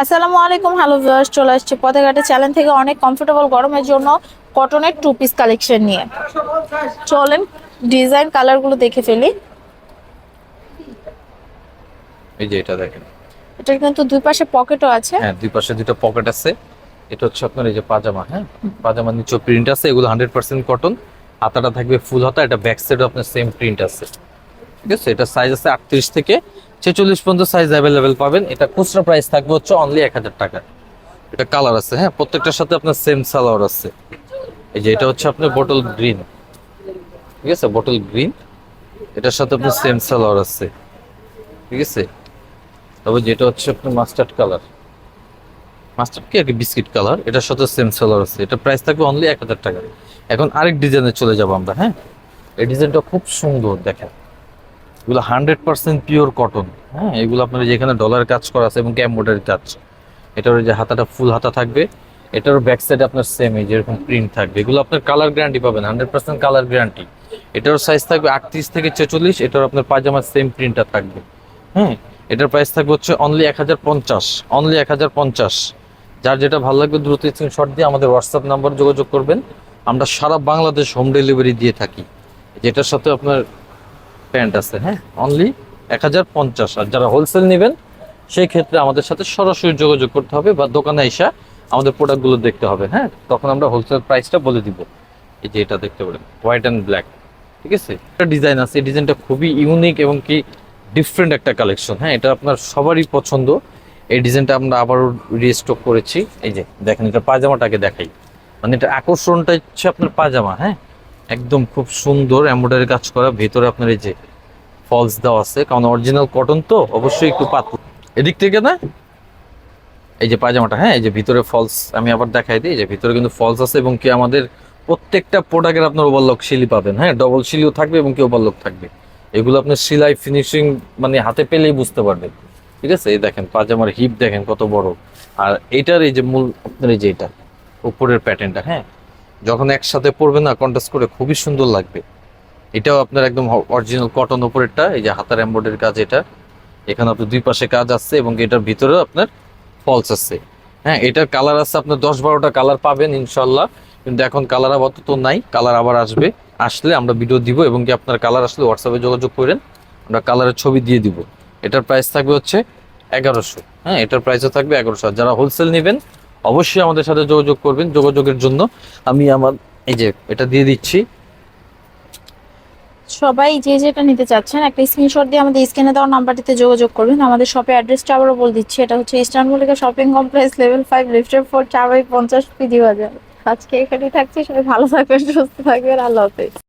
আসসালামু আলাইকুম hello viewers চলে আসছে পথেঘাটে। চ্যানেল থেকে অনেক কমফোর্টেবল গরমের জন্য কটনের টু পিস কালেকশন নিয়ে। চলেন ডিজাইন কালারগুলো দেখে ফেলি। এই যে এটা দেখেন। এটা কিন্তু দুই পাশে পকেটও আছে। হ্যাঁ দুই পাশে দুটো পকেট আছে। এটা হচ্ছে আপনার এই যে পাজামা হ্যাঁ? পাজামা নিচে প্রিন্ট আছে এগুলো হান্ড্রেড পার্সেন্ট কটন হাতাটা থাকবে ফুল হাতা এটা ব্যাক সাইডও আপনার সেম প্রিন্ট আছে। ঠিক আছে? এটা সাইজ আছে আটত্রিশ থেকে ছেচল্লিশ পর্যন্ত সাইজ অ্যাভেলেবেল পাবেন। এটা খুচরা প্রাইস থাকবে হচ্ছে অনলি এক হাজার টাকা। এটা কালার আছে হ্যাঁ? প্রত্যেকটার সাথে আপনার সেম সালোয়ার আছে। এই যে এটা হচ্ছে আপনার বোটল গ্রিন ঠিক আছে? বোটল গ্রিন এটার সাথে আপনার সেম সালোয়ার আছে। ঠিক আছে? তবে যেটা হচ্ছে আপনার মাস্টার্ড কালার মাস্টার্ড কি আর বিস্কিট কালার এটার সাথে সেম সালোয়ার আছে। এটা প্রাইস থাকবে অনলি এক হাজার টাকা। এখন আরেক ডিজাইনে চলে যাব আমরা হ্যাঁ? এই ডিজাইনটা খুব সুন্দর, দেখেন। এগুলো হান্ড্রেড পার্সেন্ট পিওর কটন হ্যাঁ? এগুলো আপনার যেখানে ডলার কাজ করা আছে এবং ক্যাম্বোডারি কাজ। এটার যে হাতাটা ফুল হাতা থাকবে, এটার ব্যাক সাইডে আপনার সেম এই যেরকম প্রিন্ট থাকবে। এগুলো আপনার কালার গ্যারান্টি পাবেন হান্ড্রেড পার্সেন্ট কালার গ্যারান্টি এটার সাইজ থাকবে আটত্রিশ থেকে ছেচল্লিশ, এটার আপনার পায়জামার সেম প্রিন্টটা থাকবে। হ্যাঁ এটার প্রাইস থাকবে হচ্ছে অনলি এক হাজার পঞ্চাশ অনলি এক হাজার পঞ্চাশ। যার যেটা ভালো লাগবে দ্রুত স্ক্রিনশট দিয়ে আমাদের হোয়াটসঅ্যাপ নাম্বার যোগাযোগ করবেন। আমরা সারা বাংলাদেশ হোম ডেলিভারি দিয়ে থাকি। যেটার সাথে আপনার প্যান্ট আছে হ্যাঁ? অনলি এক হাজার পঞ্চাশ। আর যারা হোলসেল নেবেন, সেই ক্ষেত্রে আমাদের সাথে সরাসরি যোগাযোগ করতে হবে বা দোকানে এসে আমাদের প্রোডাক্টগুলো দেখতে হবে হ্যাঁ? তখন আমরা হোলসেল প্রাইসটা বলে দিব। এই যে এটা দেখতে পারেন হোয়াইট অ্যান্ড ব্ল্যাক ঠিক আছে? একটা ডিজাইন আছে, এই ডিজাইনটা খুবই ইউনিক এবং কি ডিফারেন্ট একটা কালেকশন হ্যাঁ? এটা আপনার সবারই পছন্দ। এই ডিজাইনটা আমরা আবারও রিস্টক করেছি। এই যে, দেখেন, এটা পাজামাটাকে দেখাই। মানে এটা আকর্ষণটা হচ্ছে আপনার পাজামা হ্যাঁ? একদম খুব সুন্দর এমব্রয়ডারি কাজ করা। ভেতরে আপনার এই যে ফলস দেওয়া আছে, কারণ অরিজিনাল কটন তো অবশ্যই একটু পাতলা। এদিক থেকে না? এই যে পায়জামাটা হ্যাঁ এই যে ভিতরে ফলস আমি আবার দেখাই দিই যে ভিতরে কিন্তু ফলস আছে এবং কি আমাদের প্রত্যেকটা প্রোডাক্টের আপনার ওভারলক শিলি পাবেন হ্যাঁ ডবল শিলিও থাকবে এবং কি ওভারলক থাকবে। এগুলো আপনার সিলাই ফিনিশিং মানে হাতে পেলেই বুঝতে পারবেন। ঠিক আছে? এই দেখেন পাজামার হিপ দেখেন কত বড়। আর এটার এই যে মূল আপনার এই যে এটা, উপরের প্যাটার্নটা হ্যাঁ যখন একসাথে পরবে না কন্ট্রাস্ট করে খুবই সুন্দর লাগবে। এটাও আপনার একদম অরিজিনাল কটন উপরেরটা, এই যে হাতার এমব্রয়ডারির কাজ এটা। এখানে আপনার দুই পাশে কাজ আছে এবং এটার ভিতরেও আপনার ফলস আছে হ্যাঁ এটার কালার আছে আপনার দশ বারোটা কালার পাবেন ইনশাল্লাহ। কিন্তু এখন কালার আপাতত নাই কালার আবার আসবে। আসলে আমরা ভিডিও দিব এবং কি আপনার কালার আসলে হোয়াটসঅ্যাপে যোগাযোগ করেন, আমরা কালারের ছবি দিয়ে দিব। এটার প্রাইস থাকবে হচ্ছে এগারোশো। হ্যাঁ এটার প্রাইসও থাকবে এগারোশো। যারা হোলসেল নেবেন অবশ্যই আমাদের সাথে যোগাযোগ করবেন, যোগাযোগের জন্য আমি আমার এই যে এটা দিয়ে দিচ্ছি। সবাই যে যেটা নিতে চাচ্ছেন, একটা স্ক্রিনশট দিয়ে আমাদের স্ক্রিনে দেওয়া নাম্বারটিতে যোগাযোগ করবেন। আমাদের শপে অ্যাড্রেসটা আবারও বলে দিচ্ছি, এটা হচ্ছে eastern Mallika shopping complex level five লিফটের ফোর চার বাই পঞ্চাশ পিডি বাজার আজকে এখানেই থাকছি, সবাই ভালো থাকবেন, সুস্থ থাকবেন, আল্লাহ হাফেজ।